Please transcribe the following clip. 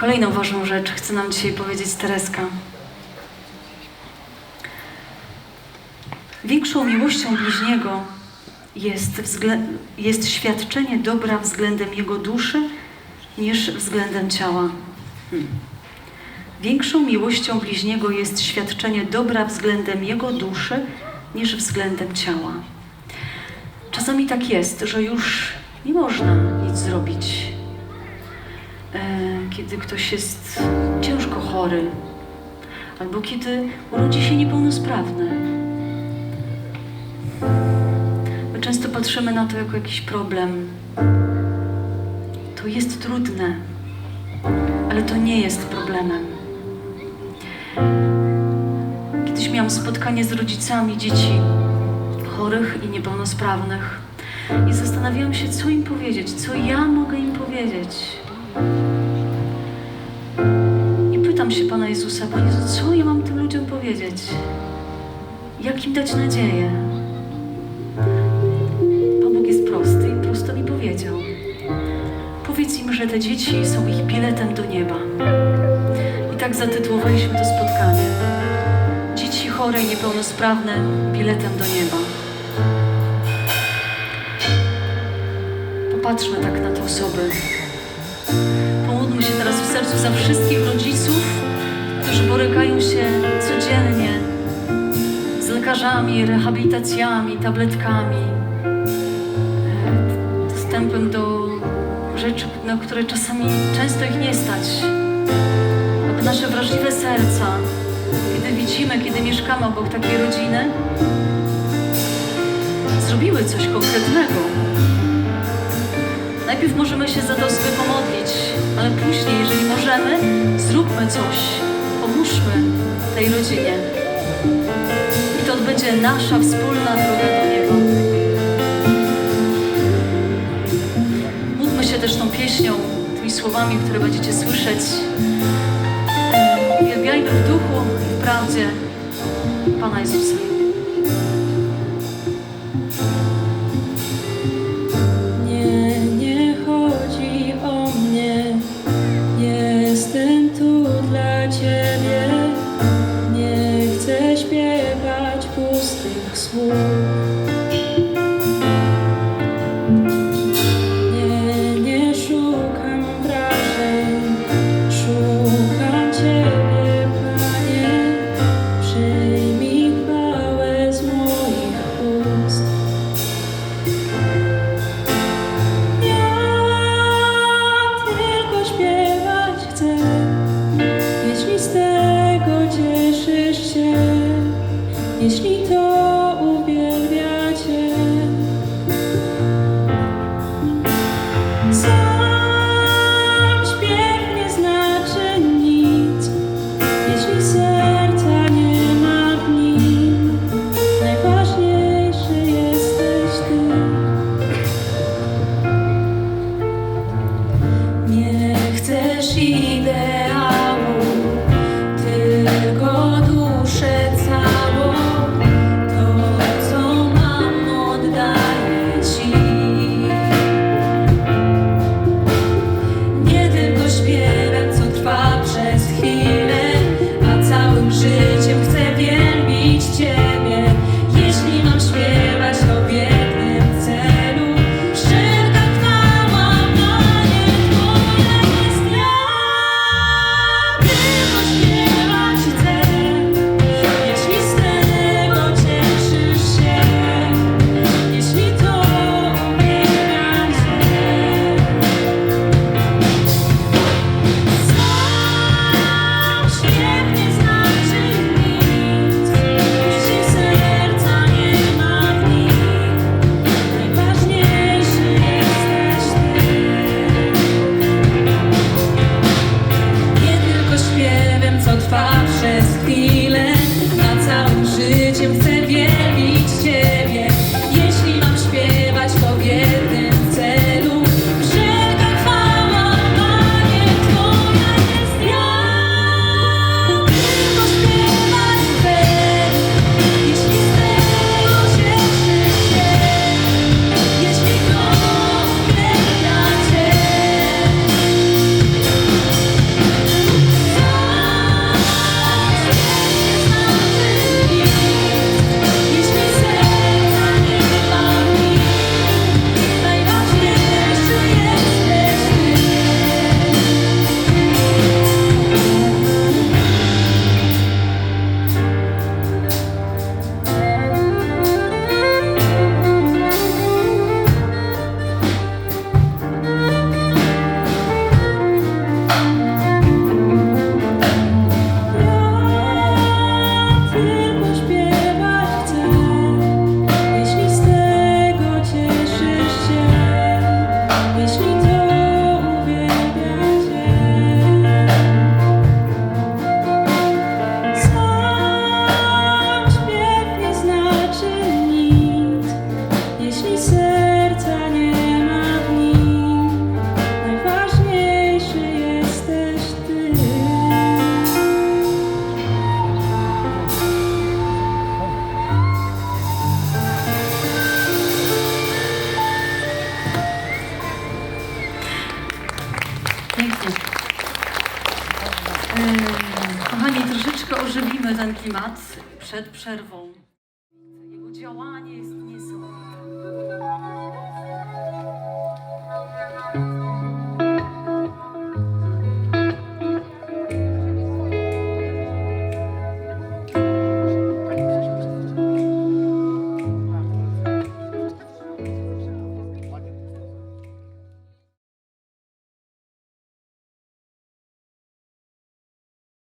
Kolejną ważną rzecz chce nam dzisiaj powiedzieć Tereska. Większą miłością bliźniego jest, jest świadczenie dobra względem jego duszy niż względem ciała. Hmm. Większą miłością bliźniego jest świadczenie dobra względem jego duszy niż względem ciała. Czasami tak jest, że już nie można nic zrobić. E, Kiedy ktoś jest ciężko chory, albo kiedy urodzi się niepełnosprawny. My często patrzymy na to jako jakiś problem. To jest trudne, ale to nie jest problemem. Kiedyś miałam spotkanie z rodzicami dzieci chorych i niepełnosprawnych i zastanawiałam się, co im powiedzieć, co ja mogę im powiedzieć. Pytam się Pana Jezusa, Panie Jezu, co ja mam tym ludziom powiedzieć? Jak im dać nadzieję? Pan Bóg jest prosty i prosto mi powiedział. Powiedz im, że te dzieci są ich biletem do nieba. I tak zatytułowaliśmy to spotkanie. Dzieci chore i niepełnosprawne biletem do nieba. Popatrzmy tak na te osoby. Się teraz w sercu za wszystkich rodziców, którzy borykają się codziennie z lekarzami, rehabilitacjami, tabletkami, dostępem do rzeczy, na które czasami często ich nie stać. Aby nasze wrażliwe serca, kiedy widzimy, kiedy mieszkamy obok takiej rodziny, zrobiły coś konkretnego. Najpierw możemy się za to sobie pomodlić, ale później, jeżeli możemy, zróbmy coś, pomóżmy tej rodzinie. I to będzie nasza wspólna droga do nieba. Módlmy się też tą pieśnią, tymi słowami, które będziecie słyszeć. Uwielbiajmy w duchu i w prawdzie Pana Jezusa. Jeśli to Susan Klimat przed przerwą. Jego działanie jest